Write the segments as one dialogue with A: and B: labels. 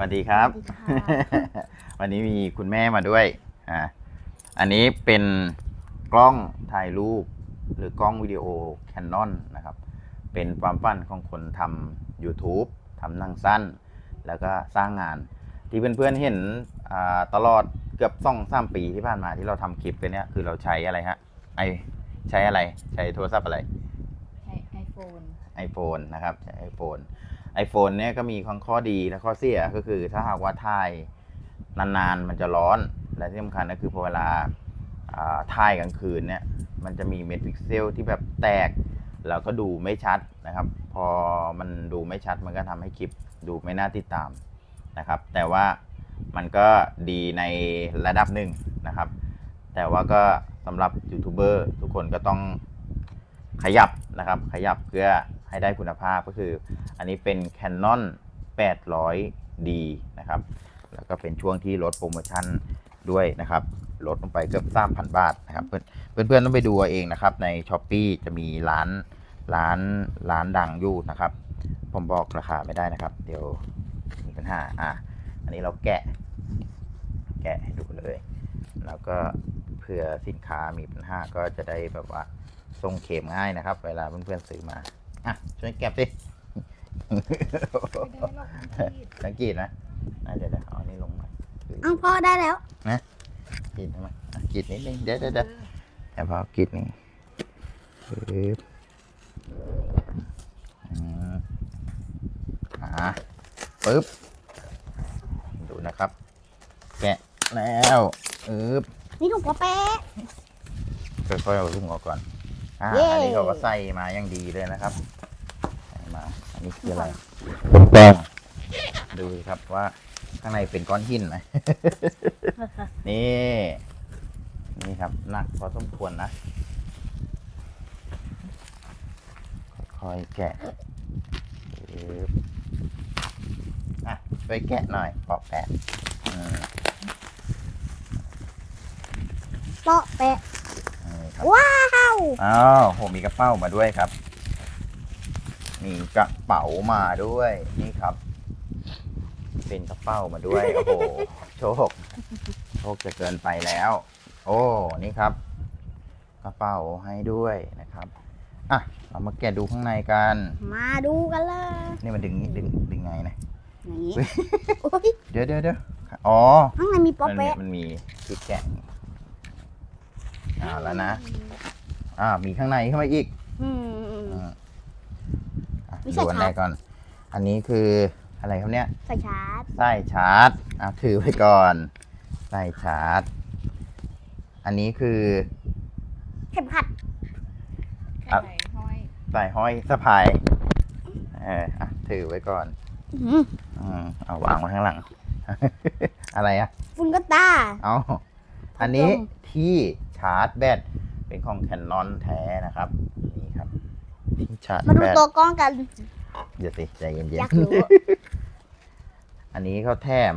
A: สวัสดีครับ
B: สวัสดีค่ะ
A: วันนี้มีคุณแม่มาด้วย อ่า อันนี้เป็นกล้องถ่ายรูป หรือกล้องวิดีโอ Canon นะครับ เป็นความฝันของคนทำ YouTube ทำหนังสั้น แล้วก็สร้างงาน ที่เพื่อนๆเห็นอ่าตลอดเกือบสองสามปีที่ผ่านมาที่เราทำคลิปกันเนี้ยคือเราใช้อะไรฮะไอใช้อะไรใช้โทรศัพท์อะไร
B: ใช้ไอโฟน
A: iPhone นะครับ ใช้ iPhone iPhone เนี่ยก็มีข้อข้อดีและข้อเสียก็คือถ้าหากว่าถ่ายนานๆมันจะร้อน และที่สำคัญก็คือพอเวลาถ่ายกลางคืนเนี่ยมันจะมีเม็ดพิกเซลที่แบบแตกแล้วก็ดูไม่ชัดนะครับ พอมันดูไม่ชัดมันก็ทำให้คลิปดูไม่น่าติดตามนะครับ แต่ว่ามันก็ดีในระดับหนึ่งนะครับ แต่ว่าก็สำหรับยูทูบเบอร์ทุกคนก็ต้องขยับนะครับ ขยับเพื่อ ให้ได้คุณภาพก็คือ อันนี้เป็น Canon 800D นะครับ แล้วก็เป็นช่วงที่ลดโปรโมชั่นด้วยนะครับลดลงไปเกือบ3,000บาทนะครับ เพื่อนเพื่อนๆต้องไปดูเอาเองนะครับ ใน s h อ p e e จะมีร้านร้านร้านดังอยู่นะครับ ผมบอกราคาไม่ได้นะครับ เดี๋ยวมีปัญหาอะอันนี้เราแกะ แกะให้ดูเลย แล้วก็เผื่อสินค้ามีปัญหาก็จะได้แบบว่าทรงเข็มง่ายนะครับ เวลาเพื่อนๆซื้อมา อะช่วยเก็บสิ
B: ไม่ได้หรอกมันผิด
A: สังเกตนะอะเดี๋ยวเดี๋ยวเอาอันนี้ลงมา
B: อ้าวพ่อได้แล้ว
A: กรีดทำไมอะกรีดนิดนึงเดี๋ยวเดี๋ยวเดี๋ยวเดี๋ยวพอกรีดนี่ปึ๊บอืมอ่าปึ๊บ ดูนะครับ แกะแล้วปึ๊บ
B: นี่ถุงกระแปะ
A: ค่อยๆเอาทุ่งออกก่อน อ่า
B: เย้
A: อันนี้เขาก็ใส่มาอย่างดีเลยนะครับใส่มาอันนี้คืออะไรเป็นแป้งดูสิครับว่าข้างในเป็นก้อนหินไหม นี่ นี่ครับหนักพอสมควรนะ ค่อยๆแกะปึ๊บอะช่วยแกะหน่อยปอกแปะอืม
B: เปาะแปะ
A: นี่ครับ
B: ว้าว
A: อ้าวผมมีกระเป๋ามาด้วยครับ มีกระเป๋ามาด้วย นี่ครับ เป็นกระเป๋ามาด้วย โอ้โห โชค โชคจะเกินไปแล้ว โอ้ นี่ครับ กระเป๋าให้ด้วยนะครับ อะ เรามาแกะดูข้างในกัน
B: มาดูกันเลย
A: นี่มันดึงนี้ดึงดึงไงนะ
B: อย่างนี้
A: เฮ้ย
B: โอ้ย
A: เดี๋ยวเดี๋ยวเดี๋ยวอ๋อ
B: ข้างในมีเปาะ
A: มันมี
B: แปะ
A: มันมีชุดแกะอ่าแล้วนะ อ่ามีข้างในเข้ามาอีก
B: อืม
A: อ่าอะ
B: ไม่ใช่
A: ดูอันไหน
B: ชาร์จ
A: ก่อน อันนี้คืออะไรครับเนี่ย
B: ใส่ชาร์จ
A: ไส้ชาร์จอะถือไว้ก่อนไส้ชาร์จ อันนี้คือ
B: เข็มขัด
A: อะ
B: ใส่ห้อย
A: ใส่ห้อยสะพาย เอออะถือไว้ก่อน
B: อืม
A: อืมเอาวางไว้ข้างหลัง อะไรอะ
B: ฝุ่นก็ตา
A: เอาอันนี้
B: พัดลม
A: ที่ชาร์จแบต เป็นของแคนนอนแท้นะครับนี่ครับที่ชาร์จ
B: มาดู
A: แบต
B: ตัวกล้องกัน
A: เดี๋ยวสิใจเย็น
B: อยาก
A: ๆ
B: รู้
A: อันนี้เขาแถม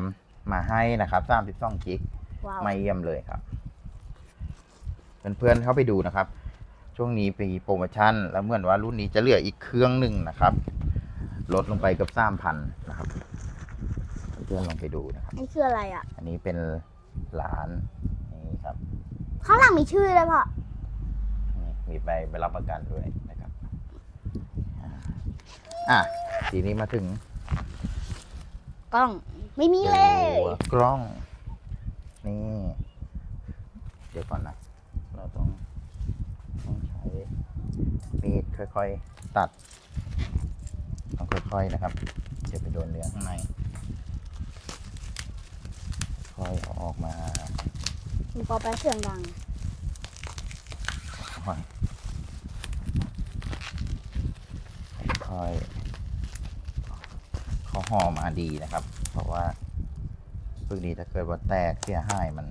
A: มาให้นะครับ32กิก
B: ว้าว
A: ไม่เยี่ยมเลยครับเพื่อนๆเข้าไปดูนะครับ ช่วงนี้มีโปรโมชั่น แล้วเหมือนว่ารุ่นนี้จะเหลืออีกเครื่องหนึ่งนะครับ ลดลงไปเกับสามพันนะครับ เพื่อนๆลองไปดูนะครับ
B: นี่คืออะไรอะ
A: อันนี้เป็นร้านนี่ครับ
B: ข้างหลังมีชื่อเลยพ่อ
A: นี่ มีใบใบรับประกันด้วยนะครับอ่าอะทีนี้มาถึง
B: กล้องไม่มีเลย
A: ตัวกล้อง นี่ เดี๋ยวก่อนนะ เราต้องต้องใช้มีดค่อยๆตัด ต้องค่อยๆนะครับเดี๋ยวไปโดนเนื้อข้างใน ค่อยเอาออกมา
B: มีเปาะแปะเสียงดัง
A: ค่อยค่ อย เขาห่อมาดีนะครับ เพราะว่าพวกนี้ถ้าเกิดว่าแตกเสียหายมัน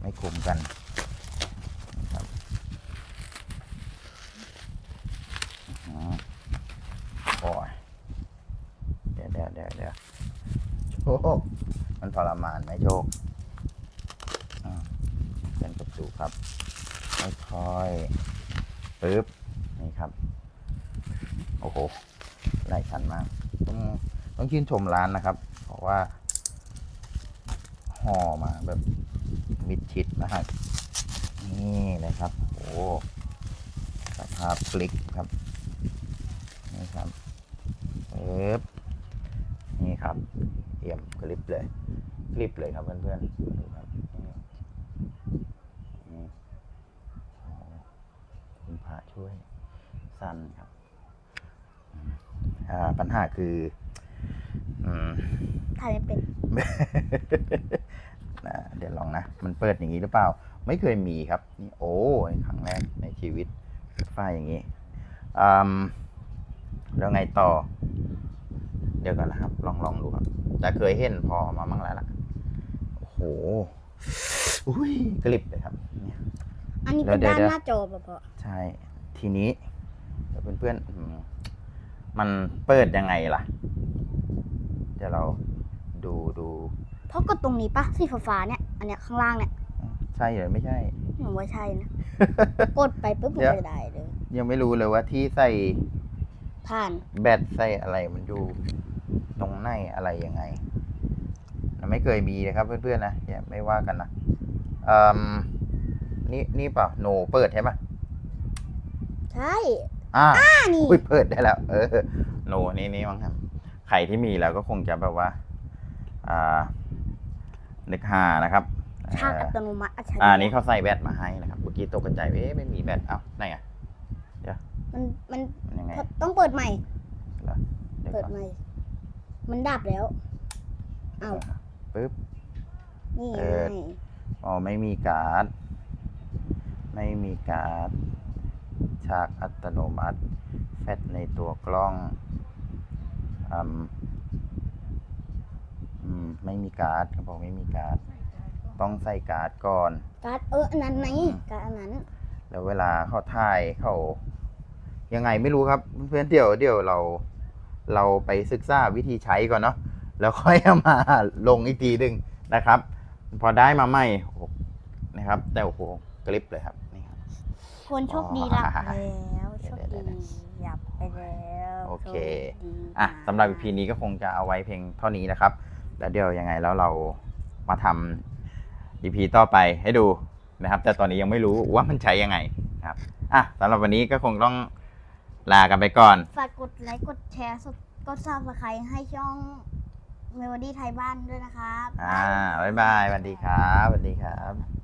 A: ไม่คุมกันครับอืมโอ้ยเดี๋ยวเดี๋ยวเดี๋ยวเดี๋ยวโชค มันทรมานไหมโชคเป็นประตูครับค่อยๆปึ๊บ ครับโอ้โหไล่ชันมากต้องต้องชื่นชมร้านนะครับ เพราะว่าห่อมาแบบมิดชิดนะฮะนี่เลยครับโอ้สภาพพลิกครับนี่ครับปึ๊บนี่ครับเอี่ยมกริบเลยกริบเลยครับเพื่อนๆดูครับนี่นี่โอ้คุณพระช่วย สั้นครับอืมอ่าปัญหาคืออืม
B: ถ่ายไม่เป็น
A: นะเดี๋ยวลองนะ มันเปิดอย่างนี้หรือเปล่า ไม่เคยมีครับ นี่โอ้ยครั้งแรกในชีวิตไฟอย่างนี้อืมแล้วไงต่อ เดี๋ยวก่อนนะครับ ลองลองดูครับ แต่เคยเห็นพอมามั่งแล้วล่ะ โอ้โหอุ้ยกริบเลยครับเนี่ย
B: อันนี้เป็น
A: เดี๋ยว
B: ด้าน
A: เดี๋ยว
B: หน้าจอป่ะพ่อ
A: ใช่ ทีนี้ เดี๋ยวเพื่อนๆอืมมันเปิดยังไงล่ะ เดี๋ยวเราดูดู
B: เพราะกดตรงนี้ปะสีฟ้าๆเนี่ยอันเนี้ยข้างล่างเนี่ย
A: ใช่หรือไม่ใช่
B: หนูว่าใช่นะกดไปปุ๊บมัน
A: เดี๋ยว
B: จะได้เลย
A: ยังไม่รู้เลยว่าที่ใส่
B: ผ่าน
A: แบตใส่อะไรมันอยู่ตรงไหนอะไรยังไงนะไม่เคยมีนะครับเพื่อนๆนะอย่าไม่ว่ากันนะอืมนี่นี่เปล่าโนเปิดใช่ปะ
B: ใช่
A: อ่า
B: อ่านี่
A: อุ้ยเปิดได้แล้ว เออโนนี่นี่มั้งครับใครที่มีแล้วก็คงจะแบบว่าอ่านึกหานะครับ
B: ชาร์จ
A: เอ่
B: อั
A: อ
B: ตโนมัติอัจฉริยะ
A: อ่านี่เขาใส่แบตมาให้นะครับเมื่อกี้ตกใจเอ๊ะไม่มีแบตเอ้าไหนอะ
B: มันมัน
A: มันยังไง
B: ต้องเปิดใหม่
A: เหรอเดี๋ยว
B: เปิด
A: ก่อน
B: ใหม่ มันดับแล้วเอ้า
A: ปึ๊บ
B: นี่ไง
A: เอออ๋อไม่มีการ์ด ไม่มีการ์ด ฉากอัตโนมัติ แฟลชในตัวกล้องอืมอืมไม่มีการ์ดเขาบอกไม่มีการ์ด ต้องใส่การ์ดก่อน
B: การ์ดเอออันนั้นไง
A: อืม
B: การ์ดอันนั้น
A: แล้วเวลาเขาถ่ายเขายังไงไม่รู้ครับ เพื่อนๆเดี๋ยวเดี๋ยวเราเราไปศึกษาวิธีใช้ก่อนเนาะแล้วค่อยเอามาลงอีกทีหนึ่งนะครับ พอได้มาใหม่โอ้โหนะครับ แต่โอ้โหกริปเลยครับนี่ ครับ
B: คนโชคดี
A: อ๋อ
B: หลับแล้วโชค
A: เดี๋ยว
B: ดีหลับไปแล้ว
A: โอเค
B: โชดี
A: อะ
B: นะ
A: สำหรับ EP นี้ก็คงจะเอาไว้เพียงเท่านี้นะครับ แล้วเดี๋ยวยังไงแล้วเรามาทำ EP ต่อไปให้ดูนะครับ แต่ตอนนี้ยังไม่รู้ว่ามันใช้ยังไงนะครับอะสำหรับวันนี้ก็คงต้องลากันไปก่อน
B: ฝากกดไลค์กดแชร์กดซับสไครต์ให้ช่องเมโลดี้ไทยบ้านด้วยนะครับ
A: อ่า บ๊ายบายสวัสดีครับสวัสดีครับ